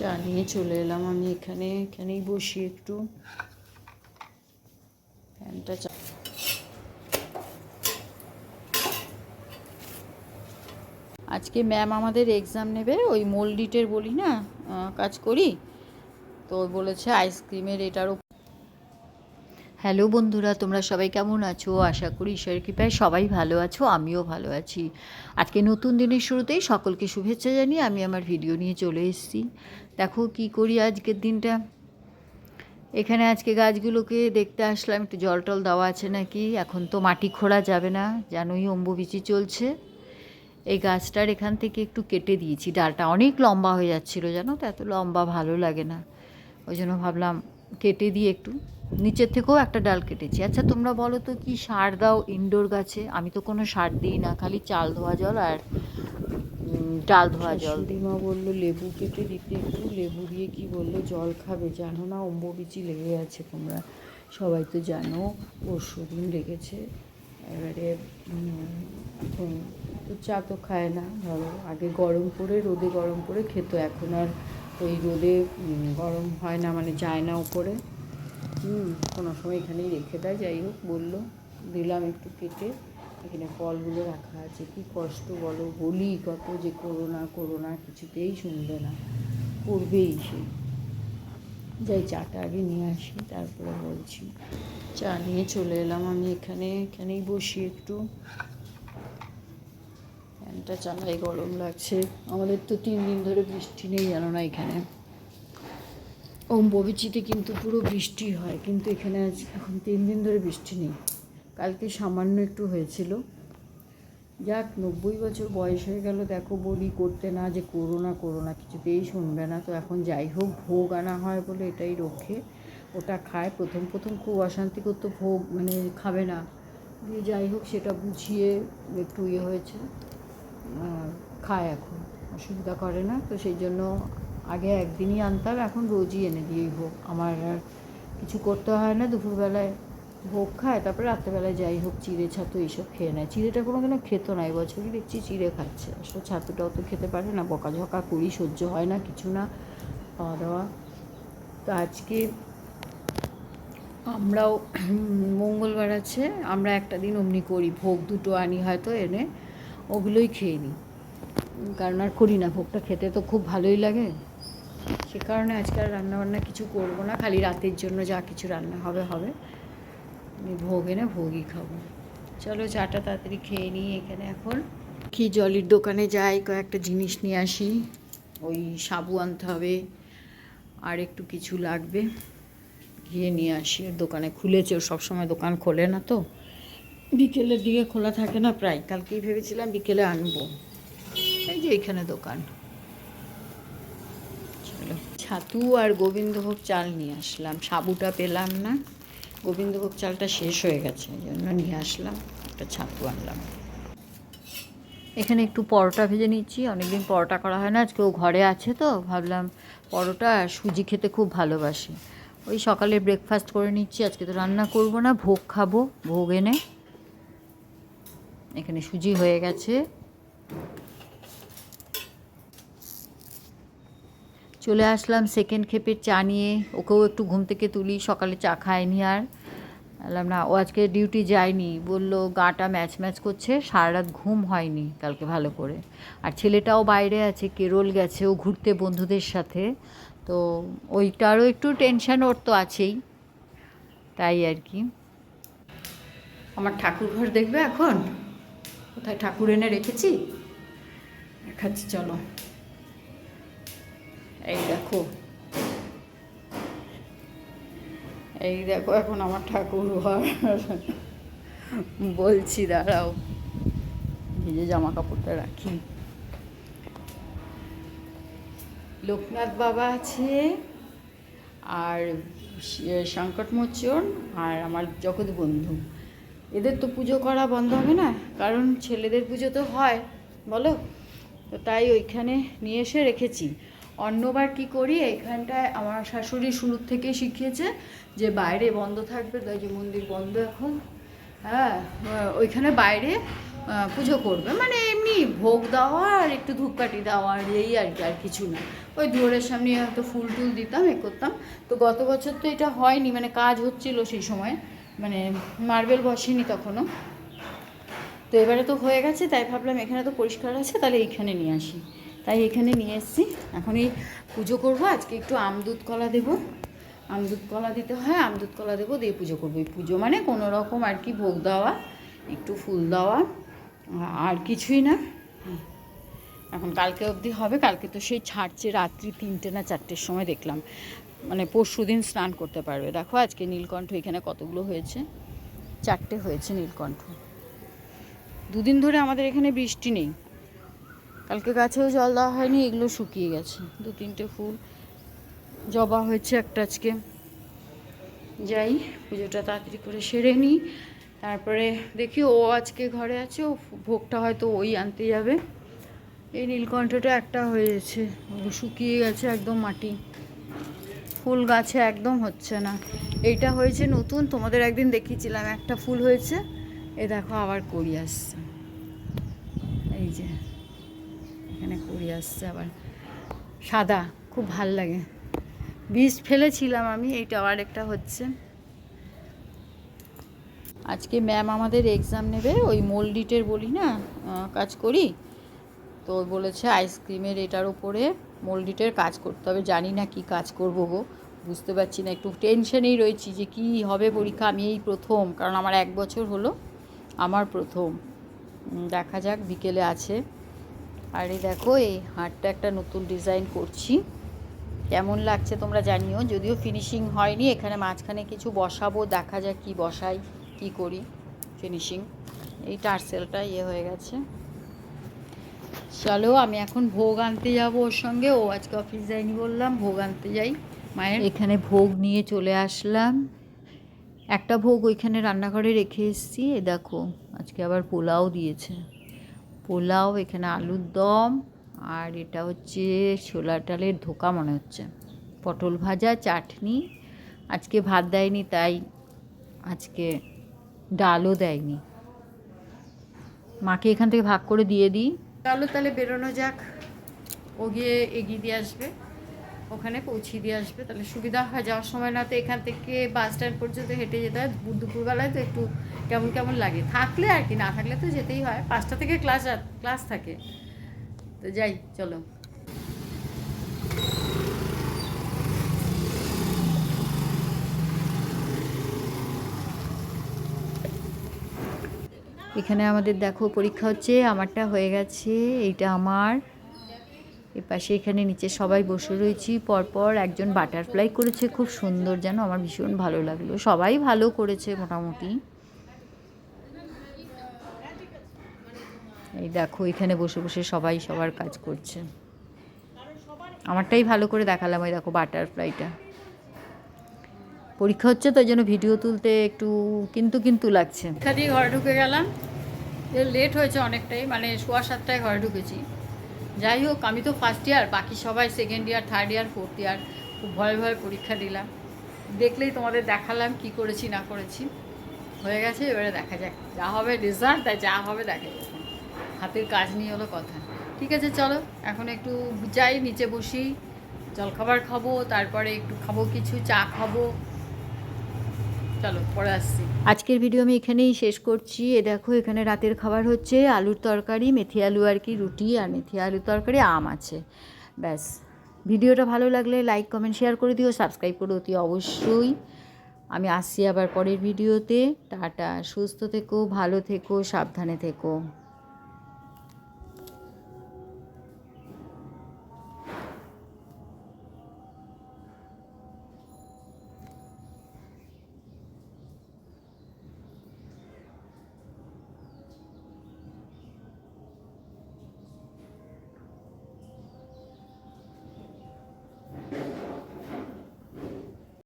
চা নিয়ে চলে এলাম। আমি এখানে, এখানেই বসি একটু। ফ্যানটা চা আজকে ম্যাম আমাদের এক্সাম নেবে। ওই মোল্ডিটের বলি না? কাজ করি। তো বলেছে আইসক্রিমের এটারও হ্যালো বন্ধুরা, তোমরা সবাই কেমন আছো? আশা করি ঈশ্বরের কৃপায় সবাই ভালো আছো, আমিও ভালো আছি। আজকে নতুন দিনের শুরুতেই সকলকে শুভেচ্ছা জানিয়ে আমি আমার ভিডিও নিয়ে চলে এসেছি। দেখো কি করি আজকের দিনটা। এখানে আজকে গাছগুলোকে দেখতে আসলাম, একটু জল টল দেওয়া আছে নাকি? এখন তো মাটি খোঁড়া যাবে না, জানোই অম্বুবিচি চলছে। এই গাছটার এখান থেকে একটু কেটে দিয়েছি, ডালটা অনেক লম্বা হয়ে যাচ্ছিল, জানো তো? এত লম্বা ভালো লাগে না। ওই জন্য ভাবলাম কেটে দিয়ে একটু। নিচের থেকেও একটা ডাল কেটেছি। আচ্ছা তোমরা বলো তো কি সার দাও ইনডোর গাছে? আমি তো কোনো সার দিই না খালি চাল ধোয়া জল আর ডাল ধোয়া জল। দিমা বলল লেবু কেটে দিতে একটু। লেবু দিয়ে কি বলল জল খাবে? জানো না অম্ববিচি লেগে আছে তোমরা। সবাই তো জানো পরশু দিন লেগেছে। এবারে তো চা তো খায় না ধরো। আগে গরম করে রোদে গরম করে খেতো এখন আর ওই রোদে গরম হয় না মানে যায় না উপরে। হুম, কোনো সময় এখানেই রেখে দেয়, যাই হোক, বলল, দিলাম একটু কেটে, এখানে ফলগুলো রাখা আছে, কি কষ্ট বলো বলি কত যে করো না করো না কিছুতেই শুনবে না, করবেই সে। যাই, চাটা আগে নিয়ে আসি, তারপরে বলছি। চা নিয়ে চলে এলাম আমি এখানে, এখানেই বসি একটু। ফ্যানটা চালাই গরম লাগছে। আমাদের তো তিন দিন ধরে বৃষ্টি নেই, জানো না এখানে। অম্ববিচিতে কিন্তু পুরো বৃষ্টি হয়, কিন্তু এখানে আজ এখন তিন দিন ধরে বৃষ্টি নেই। কালকে সামান্য একটু হয়েছিল। যাক, নব্বই বছর বয়স হয়ে গেল, দেখো বলি করতে না, যে করো না করো না কিছুতেই শুনবে না। তো এখন যাই হোক, ভোগ আনা হয় বলে এটাই রক্ষে। ওটা খায়, প্রথম প্রথম খুব অশান্তি করতো, ভোগ মানে খাবে না। দিয়ে যাই হোক, সেটা বুঝিয়ে একটু ইয়ে হয়েছে খায় এখন, অসুবিধা করে না। তো সেই জন্য আগে একদিনই আনতাম, এখন রোজই এনে দিয়েই ভোগ আমার আর কিছু করতে হয় না, দুপুরবেলায় ভোগ খায়, তারপরে রাত্রেবেলায় যাই হোক, চিড়ে ছাতু এইসব খেয়ে নেয়। চিড়েটা কোনো কেন খেত না, এবছরই দেখছি চিড়ে খাচ্ছে। আসলে ছাতুটাও তো খেতে পারে না, বকাঝকা করি, সহ্য হয় না, কিছু না খাওয়া দাওয়া তো আজকে আমরাও মঙ্গলবার আছে, আমরা একটা দিন অমনি করি, ভোগ দুটো আনি হয়তো এনে, ওগুলোই খেয়ে নিই। কারণ আর করি না, ভোগটা খেতে তো খুব ভালোই লাগে। সে কারণে আজকে আর রান্নাবান্না কিছু করব না, খালি রাতের জন্য যা কিছু রান্না হবে হবে। আমি ভোগ এনে ভোগই খাব। চলো চাটা তাড়াতাড়ি খেয়ে নিই এখানে এখন। কি জলের দোকানে যাই, কয়েকটা জিনিস নিয়ে আসি। ওই সাবু আনতে হবে, আর একটু কিছু লাগবে। গিয়ে নিয়ে আসি দোকানে খুলেছে, ও সবসময় দোকান খোলে না তো। বিকেলের দিকে খোলা থাকে না প্রায়, কালকেই ভেবেছিলাম বিকেলে আনব। এই যে এখানে দোকান। ছাতু আর গোবিন্দভোগ চাল নিয়ে আসলাম। সাবুটা পেলাম না। গোবিন্দভোগ চালটা শেষ হয়ে গেছে, এই জন্য নিয়ে আসলাম। একটা ছাতু আনলাম। এখানে একটু পরোটা ভেজে নিচ্ছি। অনেকদিন পরোটা করা হয় না, আজকে ও ঘরে আছে তো, ভাবলাম পরোটা আর সুজি খেতে খুব ভালোবাসি। ওই সকালে ব্রেকফাস্ট করে নিচ্ছি, আজকে তো রান্না করব না, ভোগ খাব, ভোগ এনে। এখানে সুজি হয়ে গেছে। চলে আসলাম সেকেন্ড খেপের চা নিয়ে। ওকেও একটু ঘুম থেকে তুলি, সকালে চা খায়নি আর। বললাম, না, ও আজকে ডিউটি যায়নি। বলল গাটা ম্যাচ ম্যাচ করছে সারা রাত ঘুম হয়নি কালকে ভালো করে। আর ছেলেটাও বাইরে আছে, কেরল গেছে, ও ঘুরতে বন্ধুদের সাথে। তো ওইটারও একটু টেনশান ওর তো আছেই, তাই আর কি। আমার ঠাকুর ঘর দেখবে এখন? কোথায় ঠাকুর এনে রেখেছি? দেখাচ্ছি, চলো। এই দেখো। এই দেখো, এখন আমার ঠাকুর ঘর। বলছি, দাঁড়াও। ভিজে জামা কাপড়টা রাখি। লোকনাথ বাবা আছে, আর সংকটমোচন আর আমার জগৎ বন্ধু। এদের তো পুজো করা বন্ধ হবে না, কারণ ছেলেদের পুজো তো হয়, বলো? তো তাই ওইখানে নিয়ে এসে রেখেছি। অন্যবার কি করি এখানটায় আমার শাশুড়ি শুরুর থেকে শিখিয়েছে যে বাইরে বন্ধ থাকবে, তাই যে মন্দির বন্ধ এখন। হ্যাঁ ওইখানে বাইরে পুজো করবে। মানে এমনি ভোগ দেওয়া আর একটু ধূপকাঠি দেওয়া আর এই আর কি, আর কিছু না। ওই দুয়ারের সামনে হয়তো ফুল টুল দিতাম, এ করতাম। তো গত বছর তো এটা হয়নি মানে কাজ হচ্ছিল সেই সময়। মানে মার্বেল বসেনি তখনও। তো এবারে তো হয়ে গেছে, তাই ভাবলাম এখানে তো পরিষ্কার আছে, তাহলে এইখানে নিয়ে আসি। তাই এখানে নিয়ে এসেছি। এখন এই পুজো করব। আজকে একটু আমদুধ কলা দেবো। আমদুধ কলা দিতে হয় আমদুধ কলা দেবো, দিয়ে পুজো করব। এই পুজো মানে কোনো রকম আর কি ভোগ দেওয়া, একটু ফুল দেওয়া, আর কিছুই না। এখন কালকে অবধি হবে। কালকে তো সেই ছাড়ছে রাত্রি তিনটে না চারটের সময় দেখলাম। মানে পরশু দিন স্নান করতে পারবে। দেখো আজকে নীলকণ্ঠ এখানে কতগুলো হয়েছে। চারটে হয়েছে নীলকণ্ঠ। দুদিন ধরে আমাদের এখানে বৃষ্টি নেই। কালকে গাছেও জল দেওয়া হয়নি, এগুলো শুকিয়ে গেছে। দু তিনটে ফুল জবা হয়েছে একটা আজকে। যাই, পুজোটা তাড়াতাড়ি করে সেরে নিই। তারপরে দেখি ও আজকে ঘরে আছে, ও ভোগটা হয়তো ওই আনতে যাবে। এই নীলকণ্ঠটা একটা হয়েছে শুকিয়ে গেছে একদম মাটি। ফুল গাছে একদম হচ্ছে না। এইটা হয়েছে নতুন, তোমাদের একদিন দেখিয়েছিলাম, একটা ফুল হয়েছে। এ দেখো আবার করি আসছে। এই যে। করি আসছে আবার। সাদা, খুব ভালো লাগে। বীজ ফেলেছিলাম আমি, এইটা আবার একটা হচ্ছে। আজকে ম্যাম আমাদের এক্সাম নেবে, ওই মোল্ডিটের বলি না কাজ করি। তো বলেছে আইসক্রিমের এটার উপরে মোল্ডিটের কাজ করতে হবে। জানি না কি কাজ করব গো, বুঝতে পারছি না, একটু টেনশনেই রয়েছি যে কি হবে পরীক্ষা, আমি এই প্রথম, কারণ আমার এক বছর হলো, আমার প্রথম। দেখা যাক, বিকেলে আছে। আর এই দেখো, এই হাটটা একটা নতুন ডিজাইন করছি। কেমন লাগছে তোমরা জানিও, যদিও ফিনিশিং হয়নি, এখানে মাঝখানে কিছু বসাবো, দেখা যাক কি বসাই, কি করি ফিনিশিং এই টার্সেলটা ইয়ে হয়ে গেছে। চলো, আমি এখন ভোগ আনতে যাব ওর সঙ্গে, ও আজকে অফিস যাইনি বললাম, ভোগ আনতে যাই। মায়ের? এখানে ভোগ নিয়ে চলে আসলাম। একটা ভোগ ওইখানে রান্নাঘরে রেখে এসেছি, এ দেখো, আজকে আবার পোলাও দিয়েছে। পোলাও, এখানে আলুর দম, আর এটা হচ্ছে ছোলা ডালের ধোকা মনে হচ্ছে। পটল ভাজা, চাটনি। আজকে ভাত দেয়নি, তাই আজকে ডালও দেয়নি। মাকে এখান থেকে ভাগ করে দিয়ে দিই। চলো তাহলে বেরোনো যাক। ও গিয়ে এগিয়ে দিয়ে আসবে। ওখানে পৌঁছিয়ে দিয়ে আসবে। তাহলে সুবিধা হয়, যাওয়ার সময় না তো এখান থেকে বাস স্ট্যান্ড পর্যন্ত হেঁটে যেতে হয়। দুপুরবেলায় তো একটু কেমন কেমন লাগে। থাকলে আর কি, না থাকলে তো যেতেই হয়। পাঁচটা থেকে ক্লাস ক্লাস থাকে। তো যাই, চলো। এখানে আমাদের দেখো, পরীক্ষা হচ্ছে, আমারটা হয়ে গেছে, এইটা আমার। পাশে এখানে নিচে সবাই বসে রয়েছি। পরপর একজন বাটারফ্লাই করেছে, খুব সুন্দর যেন আমার ভীষণ ভালো লাগল। সবাই ভালো করেছে মোটামুটি। এই দেখো, এখানে বসে বসে সবাই সবার কাজ করছে। আমারটাই ভালো করে দেখালাম ওই দেখো বাটারফ্লাইটা পরীক্ষা হচ্ছে তো ওই জন্য ভিডিও তুলতে একটু কিন্তু কিন্তু লাগছে। দিয়ে ঘরে ঢুকে গেলাম। লেট হয়েছে অনেকটাই মানে সোয়া সাতটায় ঘরে ঢুকেছি। যাই হোক, আমি তো ফার্স্ট ইয়ার বাকি সবাই second year third year fourth year খুব ভয়ে ভয়ে পরীক্ষা দিলাম। দেখলেই তোমাদের দেখালাম কি করেছি, না করেছি। হয়ে গেছে, এবারে দেখা যাক, যা হবে রেজাল্ট তাই যা হবে দেখা যাক। হাতের কাজ নিয়ে হলো কথা। ঠিক আছে, চলো, এখন একটু যাই, নিচে বসি, জলখাবার খাব, তারপরে একটু খাব কিছু, চা খাব। চলো, পরে আসছি। আজকের ভিডিও আমি এখানেই শেষ করছি। এ দেখো, এখানে রাতের খাবার হচ্ছে আলুর তরকারি, মেথি আলু আর কি, রুটি আর মেথি আলুর তরকারি, আম আছে। ব্যাস। ভিডিওটা ভালো লাগলে লাইক কমেন্ট শেয়ার করে দিও সাবস্ক্রাইব করে অতি অবশ্যই। আমি আসছি আবার পরের ভিডিওতে টাটা। সুস্থ থেকো, ভালো থেকো, সাবধানে থেকো।